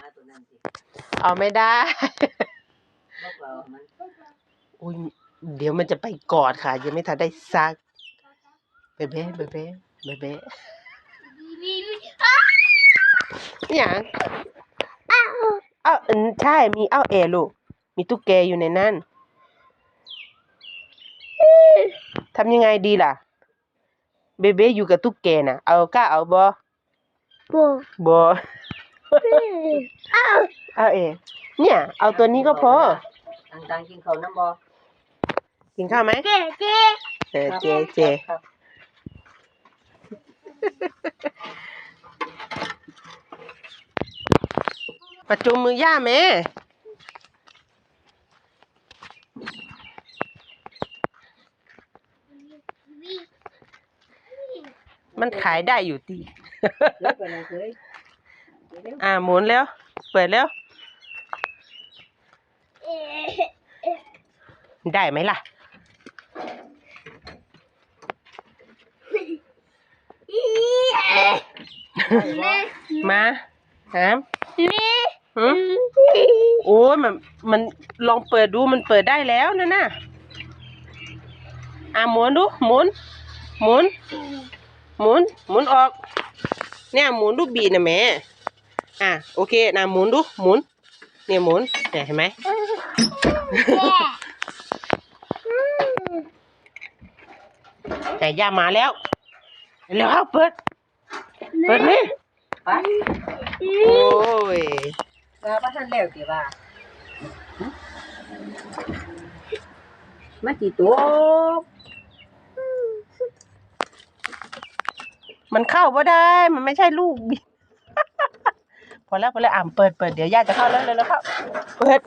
มาตัวนั้นสิเอาไม่ได้ บอกเรามันอุ้ยเดี๋ยวมันจะไปกอดค่ะ ยังไม่ทันได้ซักเบเบ้เบเบ้เบเบ้อย่างอ้าวอืมใช่มีอ้าวแอลูก มีตุ๊กแกอยู่ในนั้นทำยังไงดีล่ะ เบเบ้อยู่กับตุ๊กแกน่ะ เอากล้าเอาบอปูบออ้าว เอาเอเนี่ย เอาตัวนี้ก็พอต่างๆกินข้าวน้ำบ่กินข้าวไหมเจ๊เจ๊เออเจเจครับประจุมมือย่าแม่มันขายได้อยู่ตี อ่าหมุนแล้ว เปิดแล้วเอ๊ะได้ไหมล่ะอีเอ๊ะแม่มาหามแม่หืมโอ้ยมันมันลองเปิดดูมันเปิดได้แล้วนะน่ะอ่าหมุนดูหมุน หมุน หมุน หมุนออก เนี่ยหมุนดูบีนะแม่ อะโอเคนะหมุนดูหมุน เนี่ยหมุนเนี่ยเห็นไหมแม่แต่ย่ามาแล้วเร็วเข้าเปิด เปิดไหมๆไปโอ้ยว่าบ่ทันแล้วสิว่ามันสิตกมันเข้าบ่ได้ มันไม่ใช่ลูกบิ พอแล้วพอแล้วอะเปิดเปิดเดี๋ยวย่าจะเข้าแล้วเร็วๆเข้าเปิด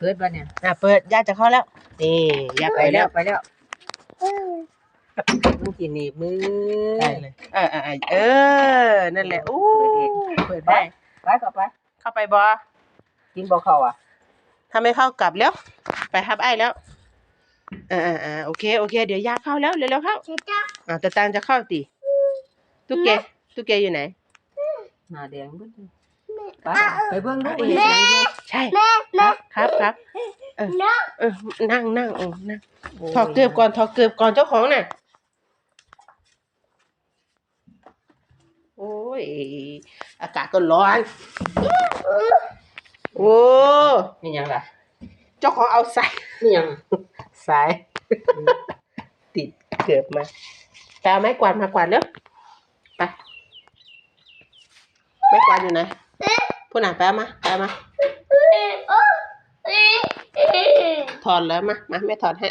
เกิดบ่เนี่ยอะเปิดย่าจะเข้าแล้วนี่ย่าไปไปแล้แล้ววไปแล้วมันสิหนีบมือได้เลยเออเออเออเออนั่นแหละอู้เปิดไปได้ไปก็ไป เข้าไปบอกินบ่เข้าอะถ้าไม่เข้ากลับแล้ว ไปฮับไอ้แล้วอ่าอ่าอ่าโอเคโอเค เดี๋ยวย่าเข้าแล้วเร็วๆเข้าเจ๊จ้าอ่าตาตางจะเข้าตีตุ๊กแกตุ๊กแกอยู่ไหน หน้าแดงเบิดเลยแม่ ไปไปเบิ่งดูแม่เห็นหยังอยู่ใช่แม่แม่ครับครับน้องเออนั่งนั่งโอ้นั่งถอดเกือบก่อนถอดเกือบก่อนเจ้าของน่ะโอ้ยอากาศก็ร้อนโอ้นี่หยังล่ะเจ้าของเอาใส่นี่หยังสายติดเกือบมาแต่เอาไม้กวาดมากวาดเร็วไปไม้กวาดอยู่ไหน พูนาะแป๊บมาแป๊บมาถอดแล้วมามาไม่ถอดให้